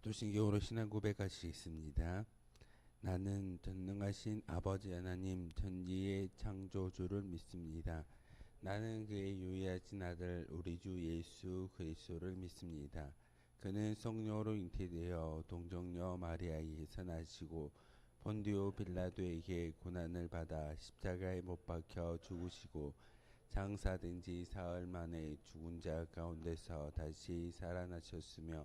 사도신경으로 신앙 고백하시겠습니다. 나는 전능하신 아버지 하나님 천지의 창조주를 믿습니다. 나는 그의 유일하신 아들 우리 주 예수 그리스도를 믿습니다. 그는 성령으로 잉태되어 동정녀 마리아에서 나시고 본디오 빌라도에게 고난을 받아 십자가에 못 박혀 죽으시고 장사된 지 사흘 만에 죽은 자 가운데서 다시 살아나셨으며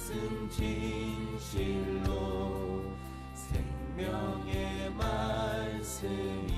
말씀 진실로 생명의 말씀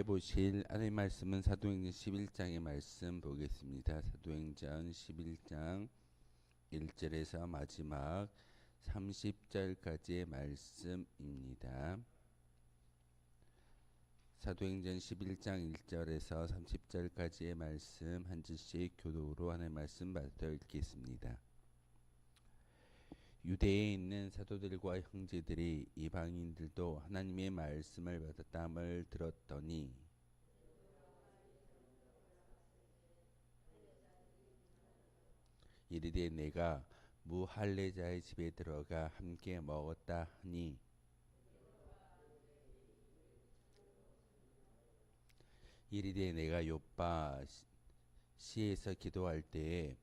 함께 보실 하나님 말씀은 사도행전 11장의 말씀 보겠습니다. 사도행전 11장 1절에서 마지막 30절까지의 말씀입니다. 사도행전 11장 1절에서 30절까지의 말씀 한 절씩 교독으로 하나님 말씀 받아 읽겠습니다. 유대에 있는 사도들과 형제들이 이방인들도 하나님의 말씀을 받았다함을 들었더니 이르되 내가 무할례자의 집에 들어가 함께 먹었다 하니 이르되 내가 요빠 시- 시에서 기도할 때에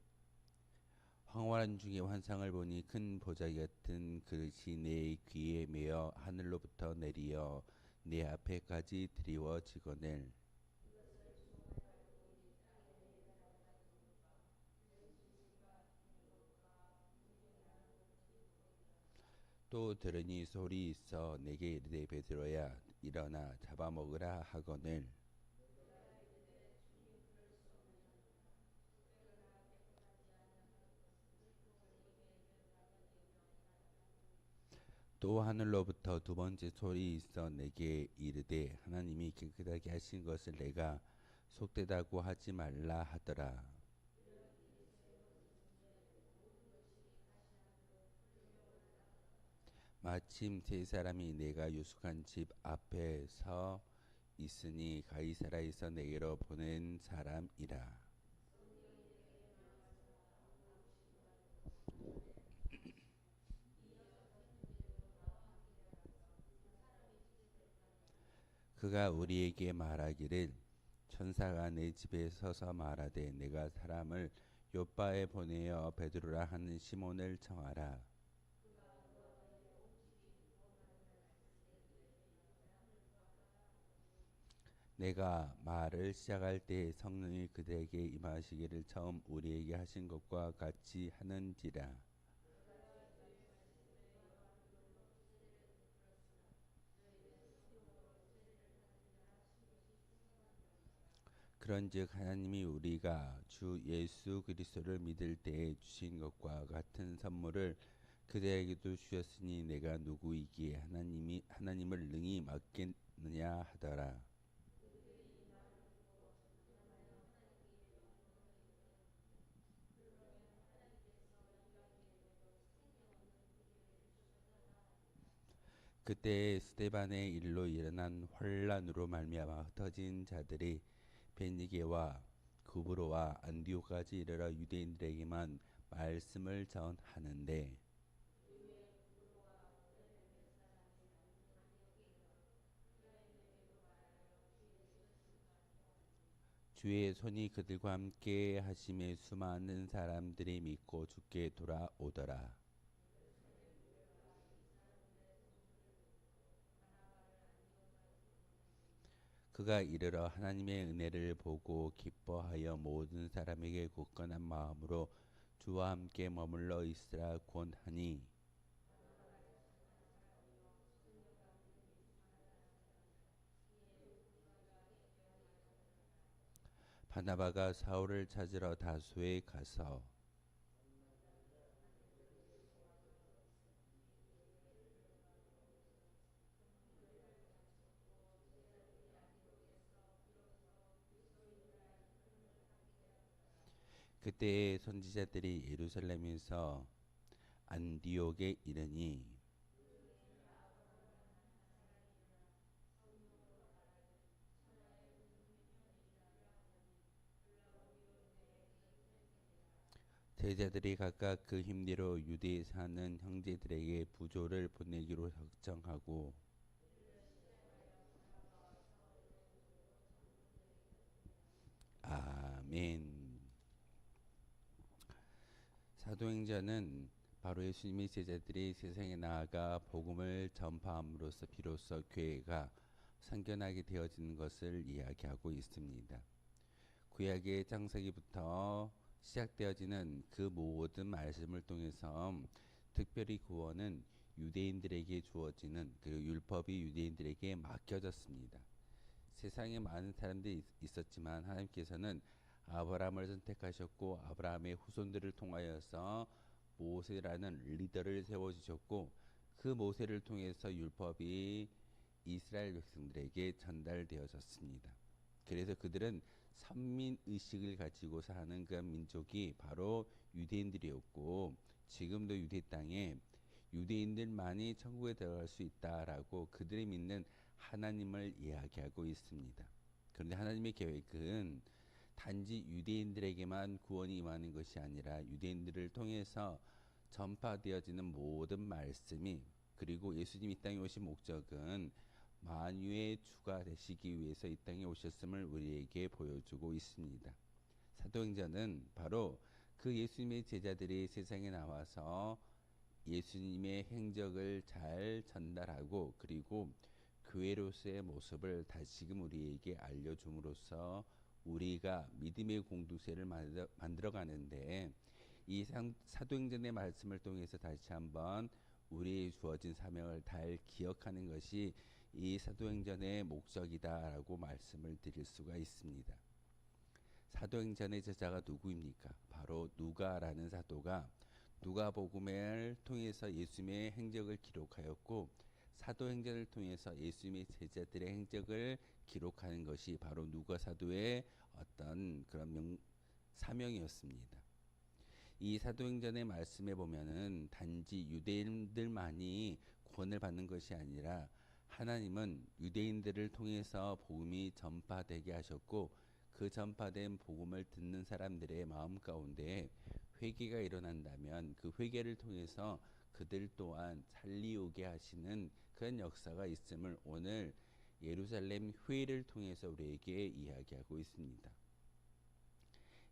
황홀한 중에 환상을 보니 큰 보자기 같은 그릇이 내 귀에 메어 하늘로부터 내리어 내 앞에까지 드리워지거늘 또 들으니 소리 있어 내게 이르되 베드로야 일어나 잡아먹으라 하거늘 또 하늘로부터 두 번째 소리 있어 내게 이르되 하나님이 깨끗하게 하신 것을 내가 속되다고 하지 말라 하더라. 마침 세 사람이 내가 유숙한 집 앞에 서 있으니 가이사라에서 내게로 보낸 사람이라. 그가 우리에게 말하기를 천사가 내 집에 서서 말하되 내가 사람을 요바에 보내어 베드로라 하는 시몬을 청하라. 내가 말을 시작할 때 성령이 그들에게 임하시기를 처음 우리에게 하신 것과 같이 하는지라. 그런즉 하나님이 우리가 주 예수 그리스도를 믿을 때에 주신 것과 같은 선물을 그들에게도 주셨으니 내가 누구이기에 하나님이 하나님을 능히 맡겠느냐 하더라. 그때 스테반의 일로 일어난 환란으로 말미암아 흩어진 자들이 베니게와 구브로와 안디오까지 이르러 유대인들에게만 말씀을 전하는데 주의 손이 그들과 함께 하심에 수많은 사람들이 믿고 주께 돌아오더라. 그가 이르러 하나님의 은혜를 보고 기뻐하여 모든 사람에게 굳건한 마음으로 주와 함께 머물러 있으라 권하니. 바나바가 사울을 찾으러 다소에 가서 그때 선지자들이 예루살렘에서 안디옥에 이르니 제자들이 각각 그 힘대로 유대에 사는 형제들에게 부조를 보내기로 작정하고 아멘. 사도행전은 바로 예수님의 제자들이 세상에 나아가 복음을 전파함으로써 비로소 교회가 생겨나게 되어지는 것을 이야기하고 있습니다. 구약의 창세기부터 시작되어지는 그 모든 말씀을 통해서 특별히 구원은 유대인들에게 주어지는 그리고 율법이 유대인들에게 맡겨졌습니다. 세상에 많은 사람들이 있었지만 하나님께서는 아브라함을 선택하셨고 아브라함의 후손들을 통하여서 모세라는 리더를 세워 주셨고 그 모세를 통해서 율법이 이스라엘 백성들에게 전달되어졌습니다. 그래서 그들은 선민 의식을 가지고 사는 그 민족이 바로 유대인들이었고 지금도 유대 땅에 유대인들만이 천국에 들어갈 수 있다라고 그들이 믿는 하나님을 이야기하고 있습니다. 그런데 하나님의 계획은 단지 유대인들에게만 구원이 임하는 것이 아니라 유대인들을 통해서 전파되어지는 모든 말씀이 그리고 예수님이 이 땅에 오신 목적은 만유의 주가 되시기 위해서 이 땅에 오셨음을 우리에게 보여주고 있습니다. 사도행전은 바로 그 예수님의 제자들이 세상에 나와서 예수님의 행적을 잘 전달하고 그리고 교회로서의 모습을 다시금 우리에게 알려줌으로써 우리가 믿음의 공동체를 만들어, 가는데 이 상, 사도행전의 말씀을 통해서 다시 한번 우리의 주어진 사명을 잘 기억하는 것이 이 사도행전의 목적이다라고 말씀을 드릴 수가 있습니다. 사도행전의 저자가 누구입니까? 바로 누가라는 사도가 누가복음을 통해서 예수님의 행적을 기록하였고 사도행전을 통해서 예수님의 제자들의 행적을 기록하는 것이 바로 누가 사도의 어떤 그런 명, 사명이었습니다. 이 사도행전의 말씀에 보면은 단지 유대인들만이 구원을 받는 것이 아니라 하나님은 유대인들을 통해서 복음이 전파되게 하셨고 그 전파된 복음을 듣는 사람들의 마음 가운데 회개가 일어난다면 그 회개를 통해서 그들 또한 살리오게 하시는 그런 역사가 있음을 오늘 예루살렘 회의를 통해서 우리에게 이야기하고 있습니다.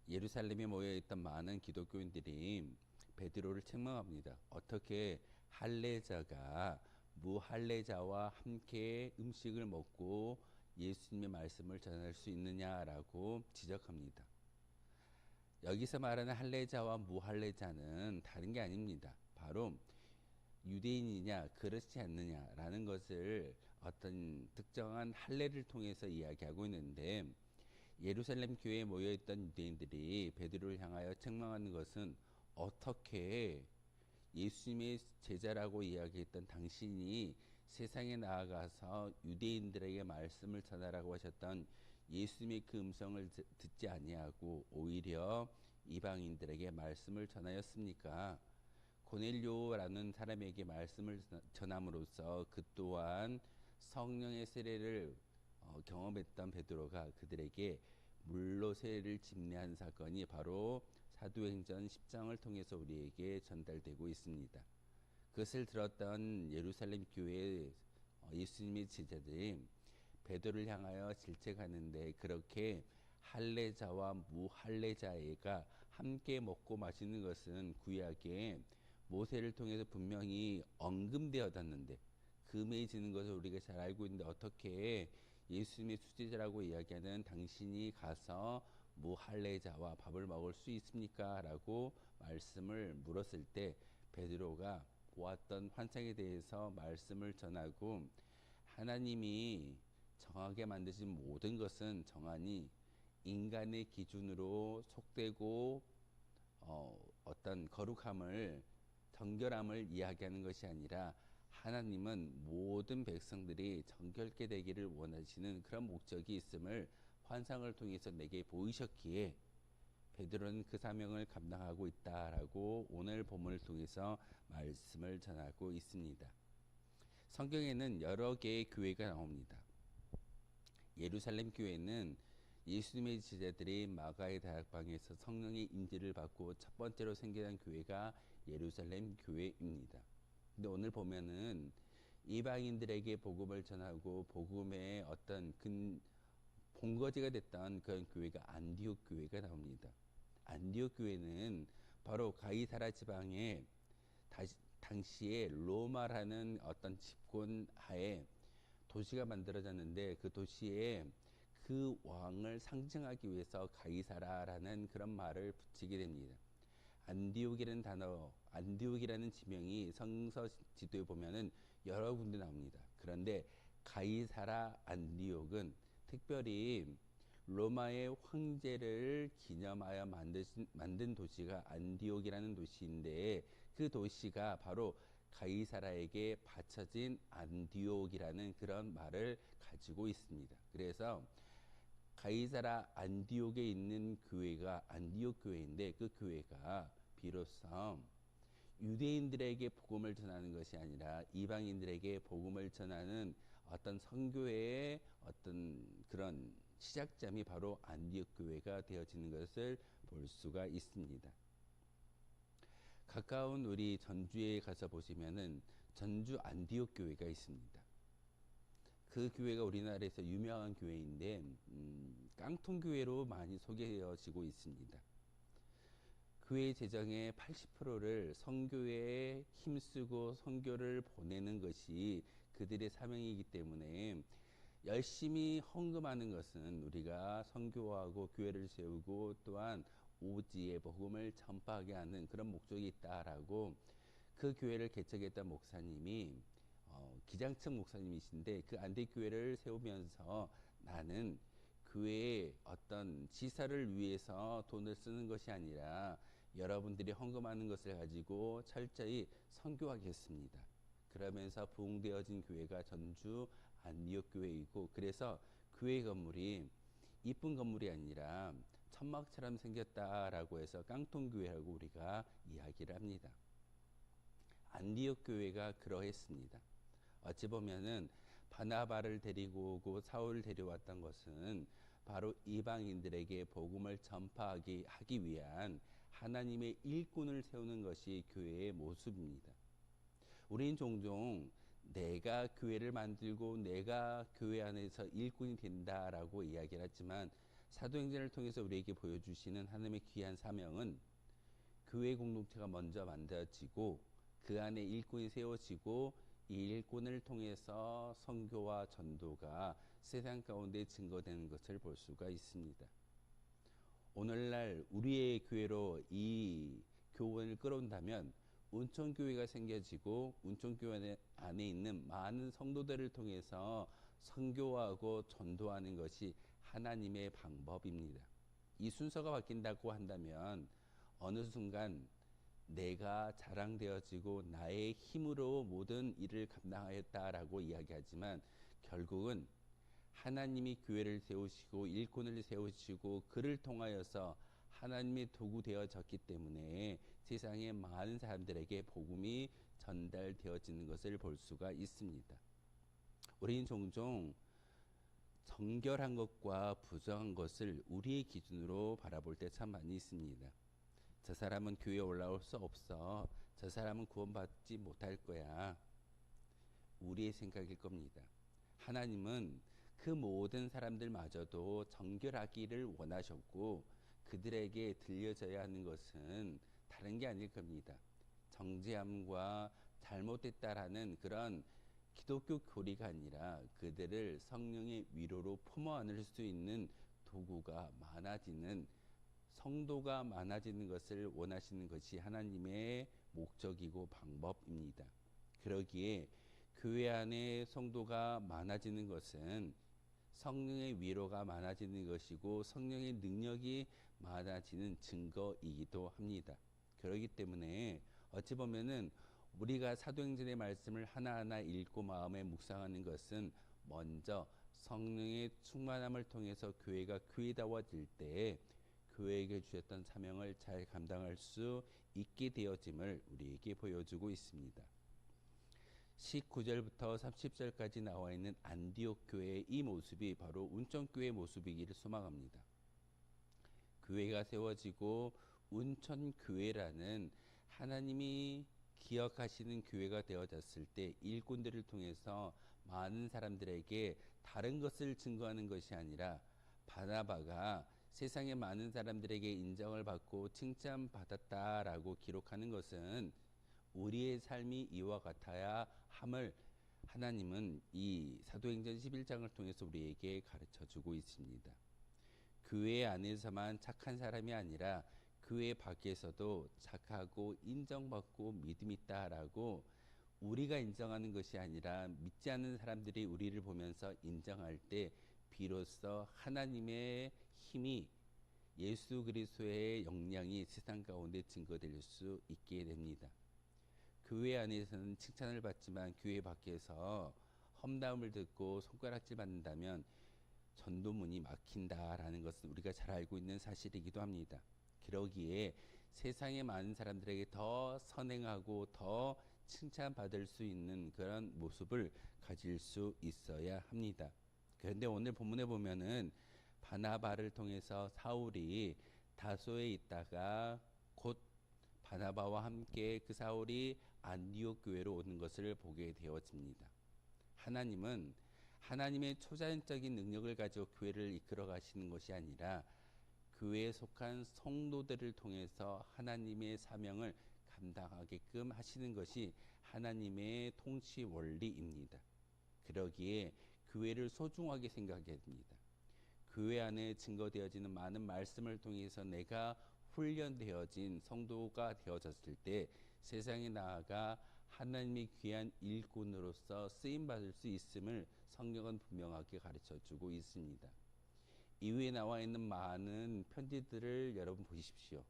예루살렘에 모여 있던 많은 기독교인들이 베드로를 책망합니다. 어떻게 할례자가 무할례자와 함께 음식을 먹고 예수님의 말씀을 전할 수 있느냐라고 지적합니다. 여기서 말하는 할례자와 무할례자는 다른 게 아닙니다. 바로 유대인이냐 그렇지 않느냐라는 것을 어떤 특정한 할례를 통해서 이야기하고 있는데 예루살렘 교회에 모여 있던 유대인들이 베드로를 향하여 책망하는 것은 어떻게 예수님의 제자라고 이야기했던 당신이 세상에 나아가서 유대인들에게 말씀을 전하라고 하셨던 예수님의 그 음성을 듣지 아니하고 오히려 이방인들에게 말씀을 전하였습니까? 고넬료라는 사람에게 말씀을 전함으로써 그 또한 성령의 세례를 어, 경험했던 베드로가 그들에게 물로 세례를 집례한 사건이 바로 사도행전 10장을 통해서 우리에게 전달되고 있습니다. 그것을 들었던 예루살렘 교회 어, 예수님의 제자들이 베드로를 향하여 질책하는데 그렇게 할례자와 무할례자가 함께 먹고 마시는 것은 구약에 모세를 통해서 분명히 언급되어졌는데 금해지는 것을 우리가 잘 알고 있는데 어떻게 예수님의 수제자라고 이야기하는 당신이 가서 무할례자와 밥을 먹을 수 있습니까? 라고 말씀을 물었을 때 베드로가 보았던 환상에 대해서 말씀을 전하고 하나님이 정하게 만드신 모든 것은 정하니 인간의 기준으로 속되고 어, 어떤 거룩함을 정결함을 이야기하는 것이 아니라 하나님은 모든 백성들이 정결케 되기를 원하시는 그런 목적이 있음을 환상을 통해서 내게 보이셨기에 베드로는 그 사명을 감당하고 있다라고 오늘 본문을 통해서 말씀을 전하고 있습니다. 성경에는 여러 개의 교회가 나옵니다. 예루살렘 교회는 예수님의 제자들이 마가의 다락방에서 성령의 인지를 받고 첫 번째로 생겨난 교회가 예루살렘 교회입니다. 근데 오늘 보면은 이방인들에게 복음을 전하고 복음의 어떤 근 본거지가 됐던 그런 교회가 안디옥 교회가 나옵니다. 안디옥 교회는 바로 가이사라 지방에 다시, 당시에 로마라는 어떤 집권 하에 도시가 만들어졌는데 그 도시에 그 왕을 상징하기 위해서 가이사라라는 그런 말을 붙이게 됩니다. 안디옥이라는 단어, 안디옥이라는 지명이 성서 지도에 보면은 여러 군데 나옵니다. 그런데 가이사라 안디옥은 특별히 로마의 황제를 기념하여 만드신, 만든 도시가 안디옥이라는 도시인데 그 도시가 바로 가이사라에게 바쳐진 안디옥이라는 그런 말을 가지고 있습니다. 그래서 가이사라 안디옥에 있는 교회가 안디옥 교회인데 그 교회가 비로소 유대인들에게 복음을 전하는 것이 아니라 이방인들에게 복음을 전하는 어떤 선교회의 어떤 그런 시작점이 바로 안디옥 교회가 되어지는 것을 볼 수가 있습니다. 가까운 우리 전주에 가서 보시면은 전주 안디옥 교회가 있습니다. 그 교회가 우리나라에서 유명한 교회인데 음, 깡통 교회로 많이 소개되어지고 있습니다. 교회 재정의 80%를 선교에 힘쓰고 선교를 보내는 것이 그들의 사명이기 때문에 열심히 헌금하는 것은 우리가 선교하고 교회를 세우고 또한 오지의 복음을 전파하게 하는 그런 목적이 있다라고 그 교회를 개척했던 목사님이 어, 기장층 목사님이신데 그 안대 교회를 세우면서 나는 교회의 어떤 지사를 위해서 돈을 쓰는 것이 아니라 여러분들이 헌금하는 것을 가지고 철저히 선교하겠습니다. 그러면서 부흥되어진 교회가 전주 안디옥 교회이고 그래서 교회 건물이 이쁜 건물이 아니라 천막처럼 생겼다라고 해서 깡통 교회라고 우리가 이야기를 합니다. 안디옥 교회가 그러했습니다. 어찌 보면은 바나바를 데리고 오고 사울을 데려왔던 것은 바로 이방인들에게 복음을 전파하기 하기 위한 하나님의 일꾼을 세우는 것이 교회의 모습입니다. 우리는 종종 내가 교회를 만들고 내가 교회 안에서 일꾼이 된다라고 이야기를 하지만 사도행전을 통해서 우리에게 보여주시는 하나님의 귀한 사명은 교회 공동체가 먼저 만들어지고 그 안에 일꾼이 세워지고 이 일꾼을 통해서 선교와 전도가 세상 가운데 증거되는 것을 볼 수가 있습니다. 오늘날 우리의 교회로 이 교원을 끌어온다면 운천교회가 생겨지고 운천교회 안에 있는 많은 성도들을 통해서 선교하고 전도하는 것이 하나님의 방법입니다. 이 순서가 바뀐다고 한다면 어느 순간 내가 자랑되어지고 나의 힘으로 모든 일을 감당하였다라고 이야기하지만 결국은 하나님이 교회를 세우시고 일꾼을 세우시고 그를 통하여서 하나님의 도구 되어졌기 때문에 세상의 많은 사람들에게 복음이 전달되어지는 것을 볼 수가 있습니다. 우리는 종종 정결한 것과 부정한 것을 우리의 기준으로 바라볼 때 참 많이 있습니다. 저 사람은 교회에 올라올 수 없어. 저 사람은 구원받지 못할 거야. 우리의 생각일 겁니다. 하나님은 그 모든 사람들마저도 정결하기를 원하셨고 그들에게 들려져야 하는 것은 다른 게 아닐 겁니다. 정죄함과 잘못됐다라는 그런 기독교 교리가 아니라 그들을 성령의 위로로 품어 안을 수 있는 도구가 많아지는 성도가 많아지는 것을 원하시는 것이 하나님의 목적이고 방법입니다. 그러기에 교회 안에 성도가 많아지는 것은 성령의 위로가 많아지는 것이고 성령의 능력이 많아지는 증거이기도 합니다. 그렇기 때문에 어찌 보면은 우리가 사도행전의 말씀을 하나하나 읽고 마음에 묵상하는 것은 먼저 성령의 충만함을 통해서 교회가 교회다워질 때 교회에게 주셨던 사명을 잘 감당할 수 있게 되어짐을 우리에게 보여주고 있습니다. 19절부터 30절까지 나와 있는 안디옥 교회의 이 모습이 바로 운천교회의 모습이기를 소망합니다. 교회가 세워지고 운천교회라는 하나님이 기억하시는 교회가 되어졌을 때 일꾼들을 통해서 많은 사람들에게 다른 것을 증거하는 것이 아니라 바나바가 세상의 많은 사람들에게 인정을 받고 칭찬받았다라고 기록하는 것은 우리의 삶이 이와 같아야 함을 하나님은 이 사도행전 11장을 통해서 우리에게 가르쳐 주고 있습니다. 교회 안에서만 착한 사람이 아니라 교회 밖에서도 착하고 인정받고 믿음 있다라고 우리가 인정하는 것이 아니라 믿지 않는 사람들이 우리를 보면서 인정할 때 비로소 하나님의 힘이 예수 그리스도의 영향이 세상 가운데 증거될 수 있게 됩니다. 교회 안에서는 칭찬을 받지만 교회 밖에서 험담을 듣고 손가락질 받는다면 전도문이 막힌다라는 것은 우리가 잘 알고 있는 사실이기도 합니다. 그러기에 세상의 많은 사람들에게 더 선행하고 더 칭찬받을 수 있는 그런 모습을 가질 수 있어야 합니다. 그런데 오늘 본문에 보면은 바나바를 통해서 사울이 다소에 있다가 곧 바나바와 함께 그 사울이 안디옥 교회로 오는 것을 보게 되어집니다. 하나님은 하나님의 초자연적인 능력을 가지고 교회를 이끌어 가시는 것이 아니라 교회에 속한 성도들을 통해서 하나님의 사명을 감당하게끔 하시는 것이 하나님의 통치 원리입니다. 그러기에 교회를 소중하게 생각해야 됩니다. 교회 안에 증거되어지는 많은 말씀을 통해서 내가 훈련되어진 성도가 되어졌을 때 세상에 나아가 하나님의 귀한 일꾼으로서 쓰임 받을 수 있음을 성경은 분명하게 가르쳐 주고 있습니다. 이후에 나와 있는 많은 편지들을 여러분 보십시오.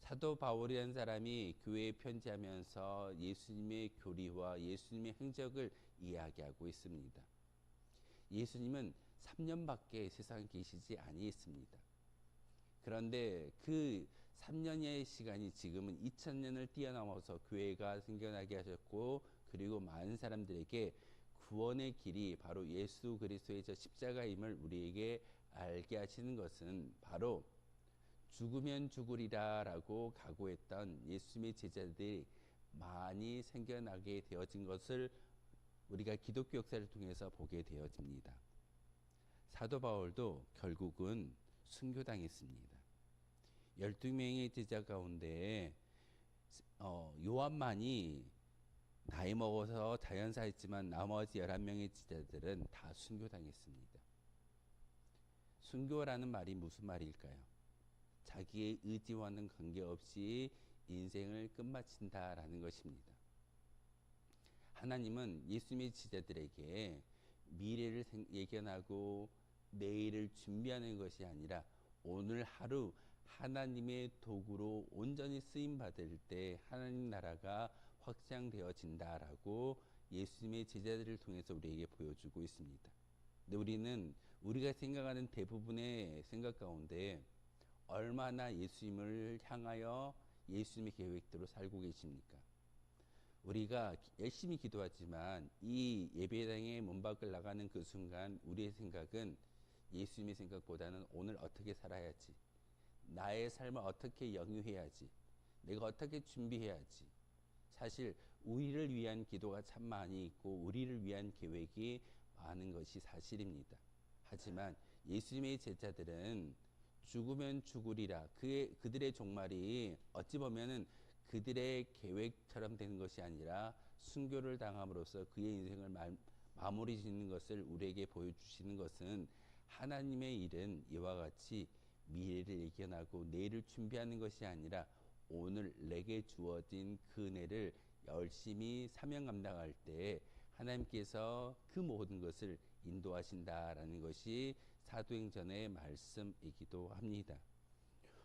사도 바울이라는 사람이 교회에 편지하면서 예수님의 교리와 예수님의 행적을 이야기하고 있습니다. 예수님은 3년밖에 세상에 계시지 아니했습니다. 그런데 그 3년의 시간이 지금은 2000년을 뛰어넘어서 교회가 생겨나게 하셨고 그리고 많은 사람들에게 구원의 길이 바로 예수 그리스도의 저 십자가임을 우리에게 알게 하시는 것은 바로 죽으면 죽으리라라고 각오했던 예수님의 제자들이 많이 생겨나게 되어진 것을 우리가 기독교 역사를 통해서 보게 되어집니다. 사도 바울도 결국은 순교당했습니다. 12명의 제자 가운데 어, 요한만이 나이 먹어서 자연사했지만 나머지 11명의 제자들은 다 순교당했습니다. 순교라는 말이 무슨 말일까요? 자기의 의지와는 관계없이 인생을 끝마친다라는 것입니다. 하나님은 예수님의 지자들에게 미래를 예견하고 내일을 준비하는 것이 아니라 오늘 하루 하나님의 도구로 온전히 쓰임 받을 때 하나님 나라가 확장되어진다라고 예수님의 제자들을 통해서 우리에게 보여주고 있습니다. 근데 우리는 우리가 생각하는 대부분의 생각 가운데 얼마나 예수님을 향하여 예수님의 계획대로 살고 계십니까? 우리가 열심히 기도하지만 이 예배당의 문 밖을 나가는 그 순간 우리의 생각은 예수님의 생각보다는 오늘 어떻게 살아야지, 나의 삶을 어떻게 영유해야지, 내가 어떻게 준비해야지. 사실 우리를 위한 기도가 참 많이 있고 우리를 위한 계획이 많은 것이 사실입니다. 하지만 예수님의 제자들은 죽으면 죽으리라. 그의 그들의 종말이 어찌 보면은 그들의 계획처럼 되는 것이 아니라 순교를 당함으로써 그의 인생을 말, 마무리 짓는 것을 우리에게 보여주시는 것은 하나님의 일은 이와 같이 미래를 예견하고 내일을 준비하는 것이 아니라 오늘 내게 주어진 그 은혜를 열심히 사명 감당할 때 하나님께서 그 모든 것을 인도하신다라는 것이 사도행전의 말씀이기도 합니다.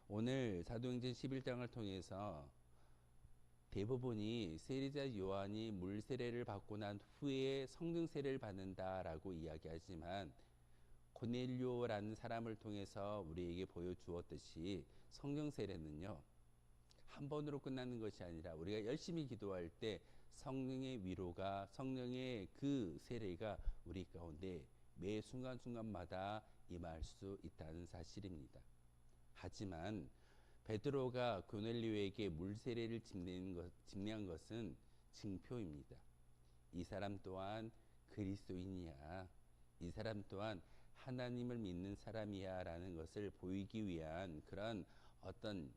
오늘 사도행전 11장을 통해서 대부분이 세리자 요한이 물 세례를 받고 난 후에 성령 세례를 받는다라고 이야기하지만 고넬료라는 사람을 통해서 우리에게 보여주었듯이 성령 세례는요 한 번으로 끝나는 것이 아니라 우리가 열심히 기도할 때 성령의 위로가 성령의 그 세례가 우리 가운데 매 순간순간마다 임할 수 있다는 사실입니다. 하지만 베드로가 고넬료에게 물세례를 집내한 것은 증표입니다. 이 사람 또한 그리스도인이야. 이 사람 또한 하나님을 믿는 사람이야라는 것을 보이기 위한 그런 어떤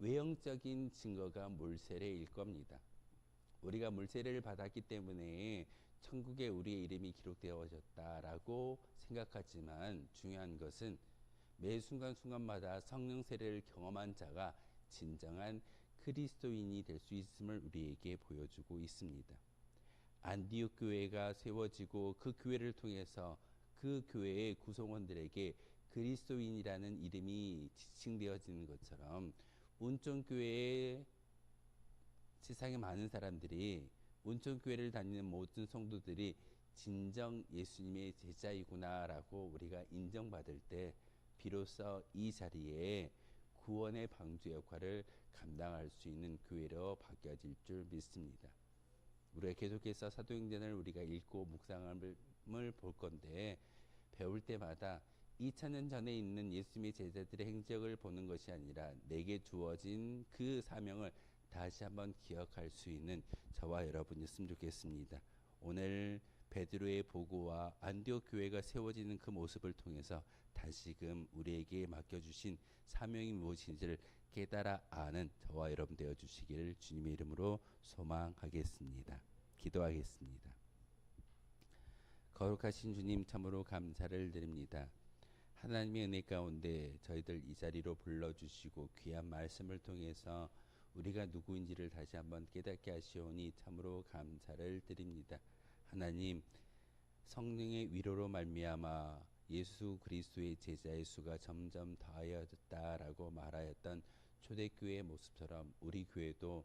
외형적인 증거가 물세례일 겁니다. 우리가 물세례를 받았기 때문에 천국에 우리의 이름이 기록되어졌다라고 생각하지만 중요한 것은 매 순간순간마다 성령 세례를 경험한 자가 진정한 그리스도인이 될 수 있음을 우리에게 보여주고 있습니다. 안디옥 교회가 세워지고 그 교회를 통해서 그 교회의 구성원들에게 그리스도인이라는 이름이 지칭되어지는 것처럼 운천교회의 세상에 많은 사람들이 운천교회를 다니는 모든 성도들이 진정 예수님의 제자이구나라고 우리가 인정받을 때 비로소 이 자리에 구원의 방주 역할을 감당할 수 있는 교회로 바뀌어질 줄 믿습니다. 우리가 계속해서 사도행전을 우리가 읽고 묵상함을 볼 건데 배울 때마다 2000년 전에 있는 예수님의 제자들의 행적을 보는 것이 아니라 내게 주어진 그 사명을 다시 한번 기억할 수 있는 저와 여러분이었으면 좋겠습니다. 오늘 베드로의 보고와 안디옥 교회가 세워지는 그 모습을 통해서 다시금 우리에게 맡겨주신 사명이 무엇인지를 깨달아 아는 저와 여러분 되어 주시기를 주님의 이름으로 소망하겠습니다. 기도하겠습니다. 거룩하신 주님 참으로 감사를 드립니다. 하나님의 은혜 가운데 저희들 이 자리로 불러주시고 귀한 말씀을 통해서 우리가 누구인지를 다시 한번 깨닫게 하시오니 참으로 감사를 드립니다. 하나님 성령의 위로로 말미암아 예수 그리스도의 제자의 수가 점점 더하여졌다라고 말하였던 초대교회의 모습처럼 우리 교회도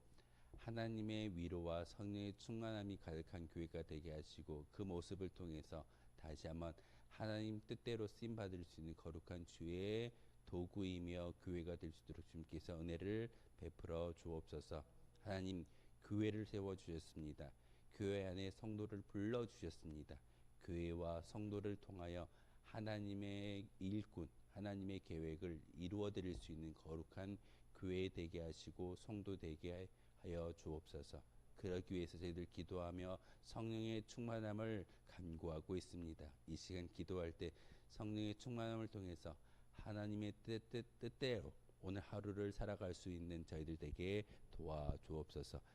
하나님의 위로와 성령의 충만함이 가득한 교회가 되게 하시고 그 모습을 통해서 다시 한번 하나님 뜻대로 쓰임 받을 수 있는 거룩한 주의 도구이며 교회가 될 수 있도록 주님께서 은혜를 베풀어 주옵소서. 하나님 교회를 세워 주셨습니다. 교회 안에 성도를 불러 주셨습니다. 교회와 성도를 통하여 하나님의 일꾼, 하나님의 계획을 이루어 드릴 수 있는 거룩한 교회 되게 하시고 성도 되게 하여 주옵소서. 그러기 위해서 저희들 기도하며 성령의 충만함을 간구하고 있습니다. 이 시간 기도할 때 성령의 충만함을 통해서 하나님의 뜻, 뜻, 뜻대로 오늘 하루를 살아갈 수 있는 저희들 되게 도와주옵소서.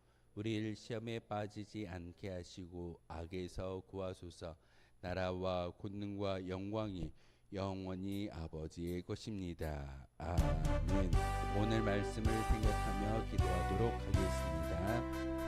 우리를 시험에 빠지지 않게 하시고 악에서 구하소서 나라와 권능과 영광이 영원히 아버지의 것입니다. 아멘. 오늘 말씀을 생각하며 기도하도록 하겠습니다.